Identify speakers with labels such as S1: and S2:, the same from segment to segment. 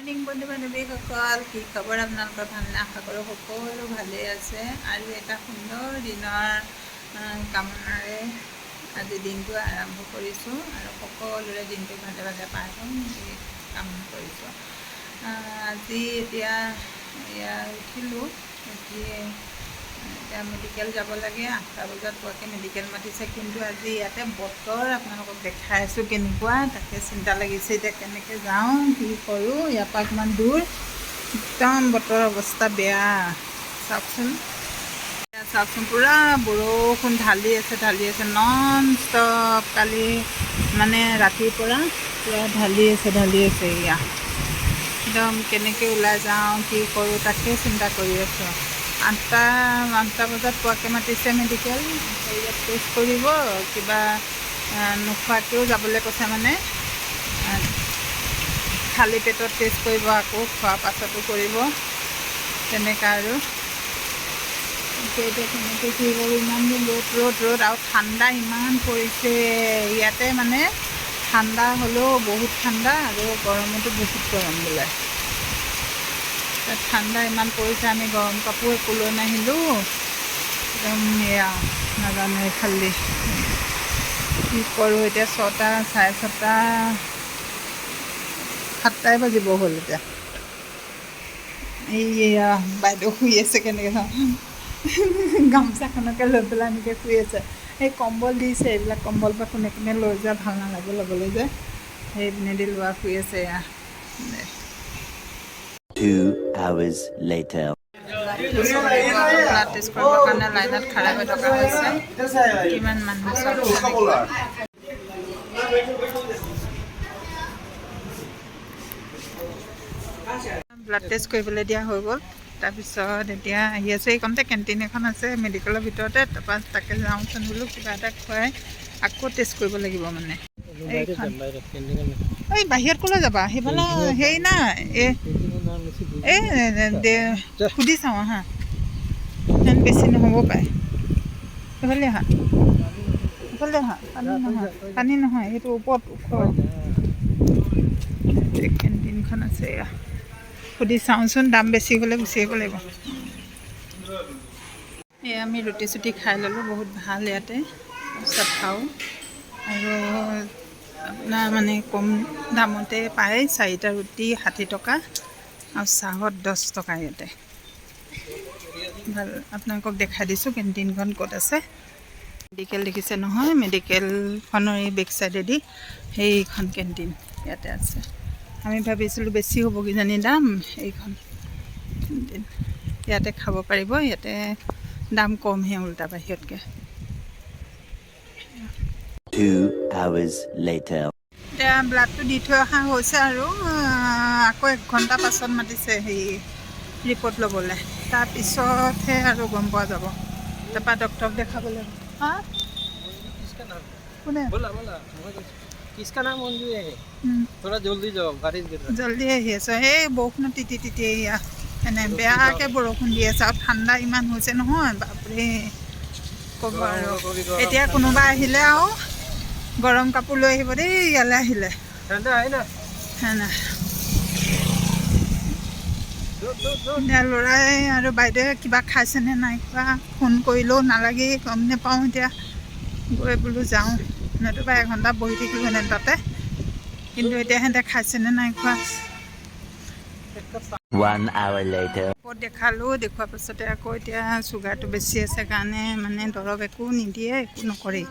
S1: Morning বন্ধু বান্ধৱীসকল কি খবৰ আপোনালোকৰ ভালনে আশা কৰোঁ সকলো ভালেই আছে। আৰু এটা সুন্দৰ দিনৰ কামনাৰে আজি দিনটো আৰম্ভ কৰিছোঁ আৰু সকলোৰে দিনটো ভালে ভালে পাৰ হ'ম এই কামনা কৰিছোঁ। আজি এতিয়া, এয়া উঠিলোঁ উঠি এতিয়া মেডিকেল যাব লাগে, আঠটা বজাত পোৱাকৈ মেডিকেল মাতিছে। কিন্তু আজি ইয়াতে বতৰ আপোনালোকক দেখাই আছোঁ কেনেকুৱা, তাকে চিন্তা লাগিছে এতিয়া কেনেকৈ যাওঁ, কি কৰোঁ, ইয়াৰ পৰা কিমান দূৰ। একদম বতৰৰ অৱস্থা বেয়া। চাওকচোন। চাওকচোন, পূৰা বৰষুণ ঢালি আছে ঢালি আছে নন ষ্টপ কালি মানে ৰাতিৰ পৰা পূৰা ঢালি আছে ঢালি আছে, এয়া। একদম কেনেকৈ ওলাই যাওঁ, কি কৰোঁ, তাকে চিন্তা কৰি আছোঁ। আঠটা আঠটা বজাত পোৱাকৈ মাতিছে মেডিকেল হেৰিয়াত টেষ্ট কৰিব, কিবা নোখোৱাকৈও যাবলৈ কৈছে মানে। খালী পেটত টেষ্ট কৰিব, আকৌ খোৱাৰ পাছতো কৰিব। তেনেকুৱা আৰু। এতিয়া এতিয়া কি কৰোঁ ইমান দিন ৰ'দ ৰ'দ ৰ'দ। আৰু ঠাণ্ডা ইমান পৰিছে। ইয়াতে মানে ঠাণ্ডা হ'লেও বহুত ঠাণ্ডা আৰু গৰমতো বহুত গৰম বোলে। ঠাণ্ডা ইমান পৰিছে আমি গৰম কাপোৰ একো লৈ নাহিলোঁ। একদম এয়া নাজানো খালি। কি কৰোঁ এতিয়া ছটা চাৰে ছটা সাতটাই বাজিব হ'ল এতিয়া। এইয়া বাইদেউ শুই আছে কেনেকৈ চাওঁ গামোচাখনকে লৈ পেলাই এনেকৈ শুই আছে। এই কম্বল দিছে এইবিলাক কম্বল পৰা কোনে কোনে লৈ যোৱা ভাল নালাগে ল'বলৈ যে। সেই পিনেদি লোৱা শুই আছে এয়া।
S2: Two hours later.
S1: Blood test কৰিবৰ কাৰণে লাইনত খাৰা হৈ ব্লাড টেষ্ট কৰিবলৈ দিয়া হৈ গ'ল। তাৰপিছত এতিয়া আহি আছোঁ। এইকণতে কেণ্টিন এখন আছে মেডিকেলৰ ভিতৰতে। তাৰপৰা তাকে যাওঁচোন বোলো, কিবা এটা খুৱাই আকৌ টেষ্ট কৰিব লাগিব মানে। এই বাহিৰত ক'লৈ যাবা? সেইফালে হেৰি নাই। এই এই সুধি চাওঁ হা। ইমান বেছি নহ'ব পাৰে সেইফালে আহা। সেইফালে আহা। পানী নহয়। পানী নহয় সেইটো ওপৰত ওখ। কেণ্টিনখন আছে এয়া। সুধি চাওঁচোন দাম বেছি হ'লে গুচি আহিব লাগিব। এই আমি ৰুটি চুটি খাই ল'লোঁ বহুত ভাল ইয়াতে। তাৰপিছত খাওঁ। আৰু আপোনাৰ মানে কম দামতে পায় চাৰিটা ৰুটি ষাঠি টকা। আৰু চাহত দহ টকা ইয়াতে ভালো, আপোনালোকক দেখাই দিছোঁ কেণ্টিনখন ক'ত আছে। মেডিকেল দেখিছে নহয়, মেডিকেলখনৰ এই বেক চাইডেদি সেইখন কেণ্টিন ইয়াতে আছে। আমি ভাবিছিলোঁ বেছি হ'ব কিজানি দাম এইখন কেণ্টিন। ইয়াতে খাব পাৰিব, ইয়াতে দাম কমহে ওল্টা বাহিৰতকৈ।
S2: Two hours later.
S1: এতিয়া ব্লাডটো দি থৈ অহা হৈছে আৰু আকৌ এক ঘণ্টা পাছত মাতিছে হেৰি ৰিপৰ্ট ল'বলৈ। তাৰপিছতহে আৰু গম পোৱা যাব। তাৰপৰা ডক্টৰক দেখাব জল্দি আহি আছ। সেই বৰষুণত তিতি তিতি এয়া। এনে বেয়াকৈ বৰষুণ দি আছে আৰু ঠাণ্ডা ইমান হৈছে নহয় বাপৰে। ক'ব আৰু। এতিয়া কোনোবা আহিলে আৰু গৰম কাপোৰ লৈ আহিব দেই ইয়ালৈ আহিলে। ল'ৰাই আৰু বাইদেৱে কিবা খাইছেনে নাই খোৱা ফোন কৰিলেও নালাগেই গম নাপাওঁ এতিয়া। গৈ বোলো যাওঁ। নতুবা এঘণ্টা বহি থাকিলোহেঁতেন তাতে। কিন্তু এতিয়া সিহঁতে খাইছেনে নাই খোৱা? ক'ত দেখালোঁ দেখুৱাৰ পাছতে আকৌ এতিয়া চুগাৰটো বেছি আছে কাৰণে মানে দৰৱ একো নিদিয়ে একো নকৰেই।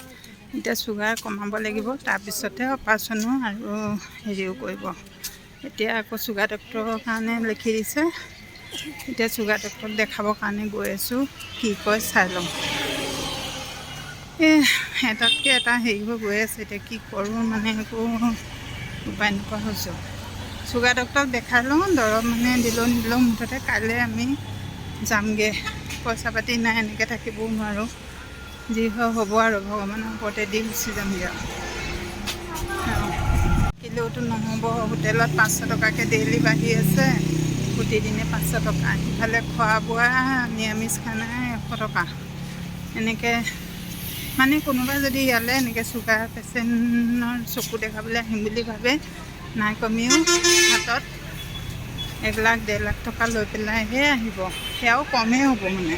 S1: এতিয়া চুগাৰ কমাব লাগিব তাৰপিছতহে অপাৰেশ্যনো আৰু হেৰিও কৰিব। এতিয়া আকৌ চুগাৰ ডক্টৰৰ কাৰণে লিখি দিছে। এতিয়া চুগাৰ ডক্টৰক দেখাবৰ কাৰণে গৈ আছোঁ কি কয় চাই লওঁ। এই এটাতকৈ এটা হেৰি হৈ গৈ আছে এতিয়া কি কৰোঁ মানে একো উপায় নোপোৱা হৈছোঁ। চুগাৰ ডক্টৰক দেখাই লওঁ দৰৱ মানে দিলেও নিদিলেও মুঠতে কাইলৈ আমি যামগৈ। পইচা পাতি নাই এনেকৈ থাকিবও নোৱাৰোঁ। যি হয় হ'ব আৰু ভগৱানৰ ওপৰতে দি গুচি যামগৈ আৰু কিলোতো নহ'ব, হোটেলত পাঁচশো টকাকৈ ডেইলি বাঢ়ি আছে। প্ৰতিদিনে পাঁচশো টকা। ইফালে খোৱা বোৱা নিৰামিষ খানা এশ টকা। এনেকৈ মানে কোনোবা যদি ইয়ালৈ এনেকৈ চুগাৰ পেচেণ্টৰ চকু দেখাবলৈ আহিম বুলি ভাবে, নাই কমেও হাতত এক লাখ, ডেৰ লাখ টকা লৈ পেলাইহে আহিব। সেয়াও কমেই হ'ব মানে।